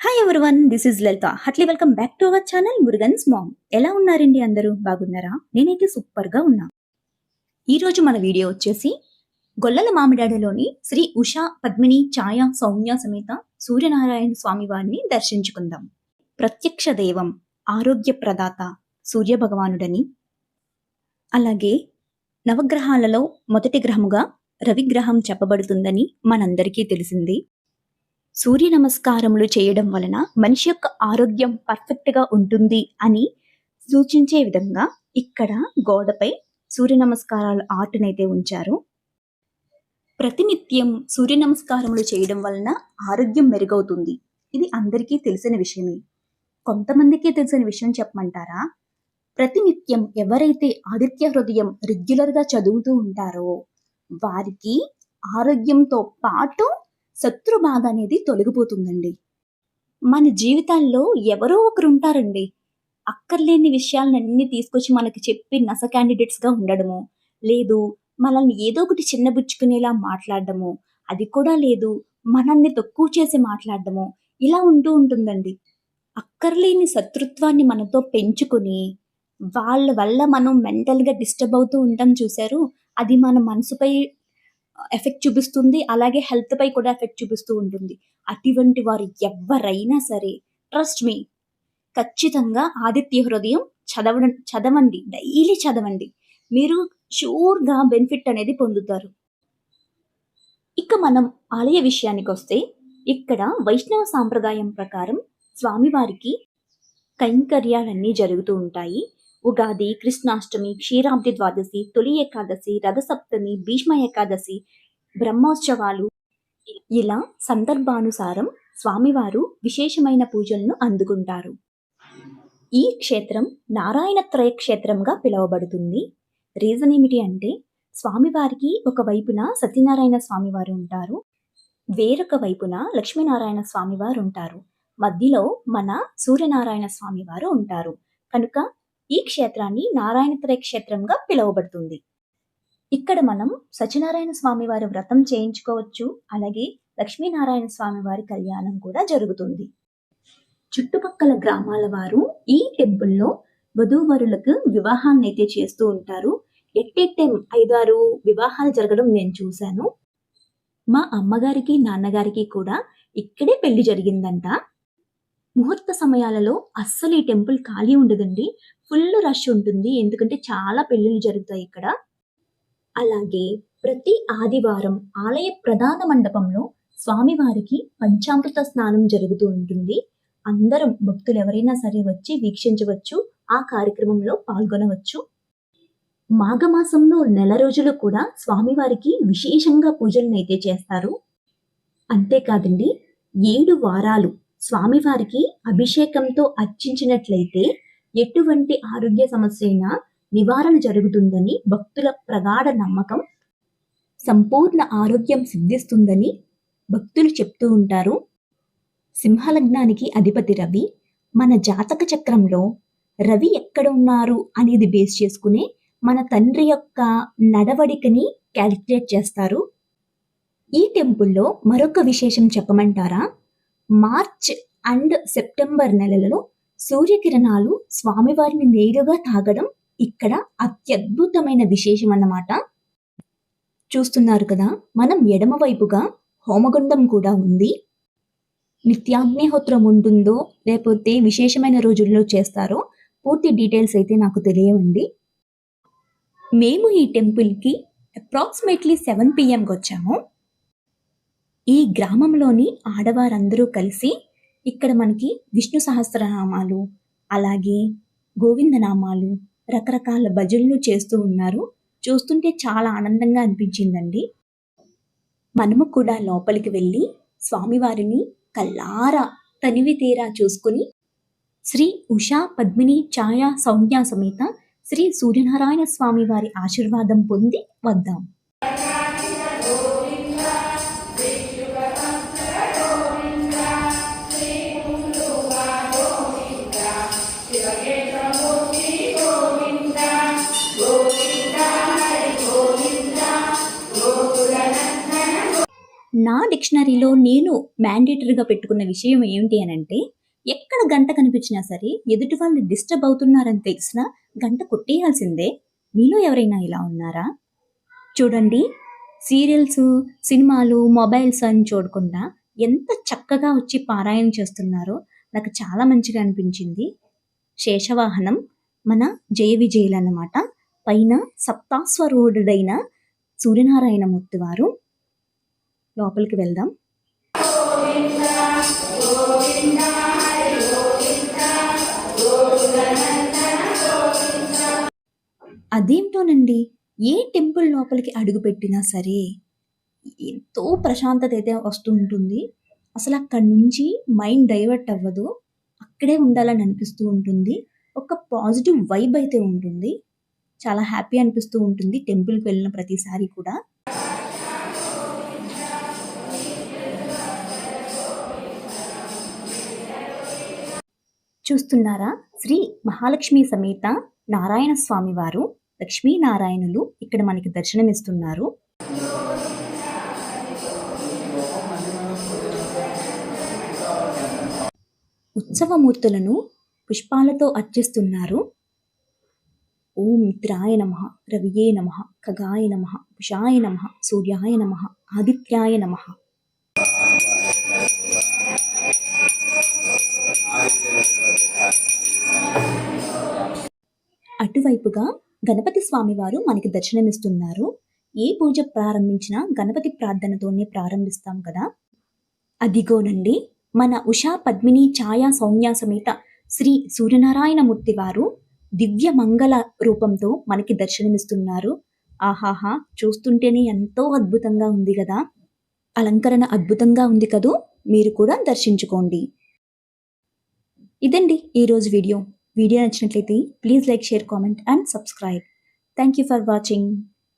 Hi everyone this is Lalitha హట్లీ welcome back to our channel Murugan's mom ఎలా ఉన్నారండి అందరూ? బాగున్నారా? నేనైతే సూపర్గా ఉన్నా. ఈరోజు మన వీడియో వచ్చేసి గొల్లల మామిడాడలోని శ్రీ ఉషా పద్మిని ఛాయ సౌమ్య సమేత సూర్యనారాయణ స్వామి వారిని దర్శించుకుందాం. ప్రత్యక్ష దైవం ఆరోగ్య ప్రదాత సూర్య భగవానుడని. అలాగే నవగ్రహాలలో మొదటి గ్రహముగా రవిగ్రహం చెప్పబడుతుందని మనందరికీ తెలిసింది. సూర్య నమస్కారములు చేయడం వలన మనిషి యొక్క ఆరోగ్యం పర్ఫెక్ట్గా ఉంటుంది అని సూచించే విధంగా ఇక్కడ గోడపై సూర్య నమస్కారాల ఆర్ట్నైతే ఉంచారు. ప్రతినిత్యం సూర్య నమస్కారములు చేయడం వలన ఆరోగ్యం మెరుగవుతుంది. ఇది అందరికీ తెలిసిన విషయమే. కొంతమందికి తెలిసిన విషయం చెప్పమంటారా? ప్రతినిత్యం ఎవరైతే ఆదిత్య హృదయం రెగ్యులర్గా చదువుతూ ఉంటారో వారికి ఆరోగ్యంతో పాటు శత్రు బాధ అనేది తొలగిపోతుందండి. మన జీవితాల్లో ఎవరో ఒకరు ఉంటారండి అక్కర్లేని విషయాలన్నీ తీసుకొచ్చి మనకి చెప్పి నస క్యాండిడేట్స్గా ఉండడము లేదు మనల్ని ఏదో ఒకటి చిన్నబుచ్చుకునేలా మాట్లాడడము అది కూడా లేదు మనల్ని తక్కువ చేసి మాట్లాడడము ఇలా ఉంటూ ఉంటుందండి. అక్కర్లేని శత్రుత్వాన్ని మనతో పెంచుకొని వాళ్ళ వల్ల మనం మెంటల్గా డిస్టర్బ్ అవుతూ ఉంటాం చూశారు? అది మన మనసుపై ఎఫెక్ట్ చూపిస్తుంది. అలాగే హెల్త్ పై కూడా ఎఫెక్ట్ చూపిస్తూ ఉంటుంది. అటువంటి వారు ఎవరైనా సరే ట్రస్ట్ మీ. ఖచ్చితంగా ఆదిత్య హృదయం చదవడం చదవండి. డైలీ చదవండి. మీరు షూర్గా బెనిఫిట్ అనేది పొందుతారు. ఇక మనం ఆలయ విషయానికి వస్తే ఇక్కడ వైష్ణవ సాంప్రదాయం ప్రకారం స్వామివారికి కైంకర్యాలన్నీ జరుగుతూ ఉంటాయి. ఉగాది కృష్ణాష్టమి క్షీరాబ్ది ద్వాదశి తొలి ఏకాదశి రథసప్తమి భీష్మ ఏకాదశి బ్రహ్మోత్సవాలు. ఇలా సందర్భానుసారం స్వామివారు విశేషమైన పూజలను అందుకుంటారు. ఈ క్షేత్రం నారాయణత్రయ క్షేత్రంగా పిలువబడుతుంది. రీజన్ ఏమిటి అంటే స్వామివారికి ఒక వైపున సత్యనారాయణ స్వామివారు ఉంటారు. వేరొక వైపున లక్ష్మీనారాయణ స్వామివారు ఉంటారు. మధ్యలో మన సూర్యనారాయణ స్వామివారు ఉంటారు. కనుక ఈ క్షేత్రాన్ని నారాయణత్రయ క్షేత్రంగా పిలువబడుతుంది. ఇక్కడ మనం సత్యనారాయణ స్వామి వారి వ్రతం చేయించుకోవచ్చు అలాగే లక్ష్మీనారాయణ స్వామి వారి కళ్యాణం కూడా జరుగుతుంది. చుట్టుపక్కల గ్రామాల వారు ఈ టెంపుల్లో వధూవరులకు వివాహాన్ని అయితే చేస్తూ ఉంటారు. ఎట్టెట్టెం ఐదారు వివాహాలు జరగడం నేను చూశాను. మా అమ్మగారికి నాన్నగారికి కూడా ఇక్కడే పెళ్ళి జరిగిందంట. ముహూర్త సమయాలలో అస్సలు ఈ టెంపుల్ ఖాళీ ఉండదండి. ఫుల్ రష్ ఉంటుంది. ఎందుకంటే చాలా పెళ్ళిళ్ళు జరుగుతాయి ఇక్కడ. అలాగే ప్రతి ఆదివారం ఆలయ ప్రధాన మండపంలో స్వామివారికి పంచామృత స్నానం జరుగుతూ ఉంటుంది. అందరం భక్తులు ఎవరైనా సరే వచ్చి వీక్షించవచ్చు. ఆ కార్యక్రమంలో పాల్గొనవచ్చు. మాఘమాసంలో నెల రోజులు కూడా స్వామివారికి విశేషంగా పూజలను అయితే చేస్తారు. అంతేకాదండి ఏడు వారాలు స్వామివారికి అభిషేకంతో అర్చించినట్లయితే ఎటువంటి ఆరోగ్య సమస్య అయినా నివారణ జరుగుతుందని భక్తుల ప్రగాఢ నమ్మకం సంపూర్ణ ఆరోగ్యం సిద్ధిస్తుందని భక్తులు చెప్తూ ఉంటారు. సింహలగ్నానికి అధిపతి రవి మన జాతక చక్రంలో రవి ఎక్కడ ఉన్నారు అనేది బేస్ చేసుకునే మన తండ్రి యొక్క నడవడికని క్యాలిక్యులేట్ చేస్తారు. ఈ టెంపుల్లో మరొక విశేషం చెప్పమంటారా? మార్చ్ అండ్ సెప్టెంబర్ నెలలలో సూర్యకిరణాలు స్వామివారిని నేరుగా తాగడం ఇక్కడ అత్యద్భుతమైన విశేషం అన్నమాట. చూస్తున్నారు కదా మనం ఎడమవైపుగా హోమగుండం కూడా ఉంది. నిత్యాగ్నిహోత్రం ఉంటుందో లేకపోతే విశేషమైన రోజుల్లో చేస్తారో పూర్తి డీటెయిల్స్ అయితే నాకు తెలియవండి. మేము ఈ టెంపుల్కి అప్రాక్సిమేట్లీ సెవెన్ పిఎంకి వచ్చాము. ఈ గ్రామంలోని ఆడవారందరూ కలిసి ఇక్కడ మనకి విష్ణు సహస్రనామాలు అలాగే గోవిందనామాలు రకరకాల భజనలు చేస్తూ ఉన్నారు. చూస్తుంటే చాలా ఆనందంగా అనిపించిందండి. మనము కూడా లోపలికి వెళ్ళి స్వామివారిని కల్లారా తనివి తీరా చూసుకుని శ్రీ ఉషా పద్మిని ఛాయా సౌజ్ఞ సమేత శ్రీ సూర్యనారాయణ స్వామి వారి ఆశీర్వాదం పొంది వద్దాం. నా డిక్షనరీలో నేను మ్యాండేటరీగా పెట్టుకున్న విషయం ఏంటి అని అంటే ఎక్కడ గంట కనిపించినా సరే ఎదుటి వాళ్ళు డిస్టర్బ్ అవుతున్నారని తెలిసినా గంట కొట్టేయాల్సిందే. మీలో ఎవరైనా ఇలా ఉన్నారా? చూడండి సీరియల్స్ సినిమాలు మొబైల్స్ అని చూడకుండా ఎంత చక్కగా వచ్చి పారాయణ చేస్తున్నారో నాకు చాలా మంచిగా అనిపించింది. శేషవాహనం మన జయ విజయులు అన్నమాట. పైన సప్తాస్వరూఢుడైన సూర్యనారాయణ మూర్తి వారు లోపలికి వెళ్దాం. అదేంటోనండి? ఏ టెంపుల్ లోపలికి అడుగు పెట్టినా సరే ఎంతో ప్రశాంతత అయితే వస్తూ ఉంటుంది అసలు అక్కడి నుంచి మైండ్ డైవర్ట్ అవ్వదు. అక్కడే ఉండాలని అనిపిస్తూ ఉంటుంది. ఒక పాజిటివ్ వైబ్ అయితే ఉంటుంది. చాలా హ్యాపీ అనిపిస్తూ ఉంటుంది టెంపుల్కి వెళ్ళిన ప్రతిసారి కూడా. చూస్తున్నారా? శ్రీ మహాలక్ష్మి సమేత నారాయణ స్వామి వారు లక్ష్మీనారాయణులు ఇక్కడ మనకి దర్శనమిస్తున్నారు. ఉత్సవమూర్తులను పుష్పాలతో అర్చిస్తున్నారు. ఓం మిత్రాయ నమ రవియే నమ ఖగాయ నమ పుషాయ నమ సూర్యాయ నమ ఆదిత్యాయ నమ. అటువైపుగా గణపతి స్వామివారు మనకి దర్శనమిస్తున్నారు. ఏ పూజ ప్రారంభించినా గణపతి ప్రార్థనతోనే ప్రారంభిస్తాం కదా? అదిగోనండి మన ఉషా పద్మిని ఛాయా సౌమ్య సమేత శ్రీ సూర్యనారాయణమూర్తి వారు దివ్య మంగళ రూపంతో మనకి దర్శనమిస్తున్నారు. ఆహాహా చూస్తుంటేనే ఎంతో అద్భుతంగా ఉంది కదా? అలంకరణ అద్భుతంగా ఉంది కదూ? మీరు కూడా దర్శించుకోండి. ఇదండి ఈరోజు వీడియో. వీడియో నచ్చినట్లయితే please like share comment and subscribe. Thank you for watching